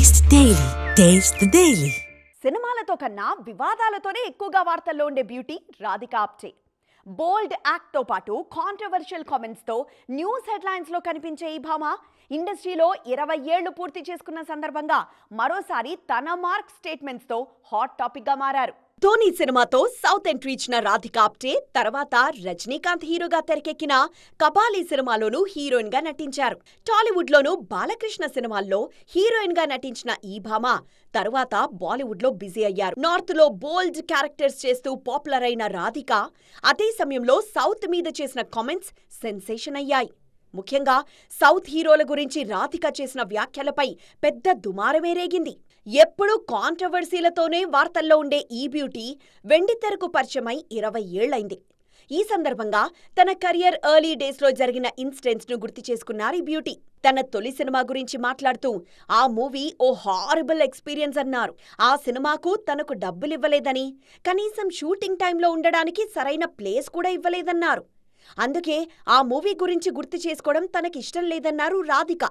Daily. Taste the daily సినిమాలతో కన్నా వివాదాలతోనే ఎక్కువగా వార్తల్లో ఉండే బ్యూటీ రాధిక ఆప్టే. బోల్డ్ యాక్ట్తో పాటు కాంట్రవర్షియల్ కామెంట్స్తో న్యూస్ హెడ్లైన్స్లో కనిపించే ఈ భామ. ఇండస్ట్రీలో ఇరవై ఏళ్ళు పూర్తి చేసుకున్న సందర్భంగా మరోసారి తన మార్క్ స్టేట్మెంట్స్తో హాట్ టాపిక్గా మారారు. ధోని సినిమాతో సౌత్ ఎంట్రీ ఇచ్చిన రాధిక ఆప్టే తర్వాత రజనీకాంత్ హీరోగా తెరకెక్కిన కబాలీ సినిమాలోనూ హీరోయిన్గా నటించారు. టాలీవుడ్ లోనూ బాలకృష్ణ సినిమాల్లో హీరోయిన్గా నటించిన ఈ భామ తరువాత బాలీవుడ్లో బిజీ అయ్యారు. నార్త్లో బోల్డ్ క్యారెక్టర్స్ చేస్తూ పాపులర్ అయిన రాధిక అదే సమయంలో సౌత్ మీద చేసిన కామెంట్స్ సెన్సేషన్ అయ్యాయి. ముఖ్యంగా సౌత్ హీరోల గురించి రాధిక చేసిన వ్యాఖ్యలపై పెద్ద దుమారమే రేగింది. ఎప్పుడూ కాంట్రవర్సీలతోనే వార్తల్లో ఉండే ఈ బ్యూటీ వెండితెరకు పరిచయమై ఇరవై ఏళ్ళైంది ఈ సందర్భంగా తన కెరియర్ ఎర్లీ డేస్లో జరిగిన ఇన్సిడెంట్స్ను గుర్తు చేసుకున్నారు ఈ బ్యూటీ. తన తొలి సినిమా గురించి మాట్లాడుతూ ఆ మూవీ ఓ హారబుల్ ఎక్స్పీరియన్స్ అన్నారు. ఆ సినిమాకు తనకు డబ్బులివ్వలేదని కనీసం షూటింగ్ టైంలో ఉండడానికి సరైన ప్లేస్ కూడా ఇవ్వలేదన్నారు. అందుకే ఆ మూవీ గురించి గుర్తు చేసుకోవడం తనకిష్టం లేదన్నారు రాధిక.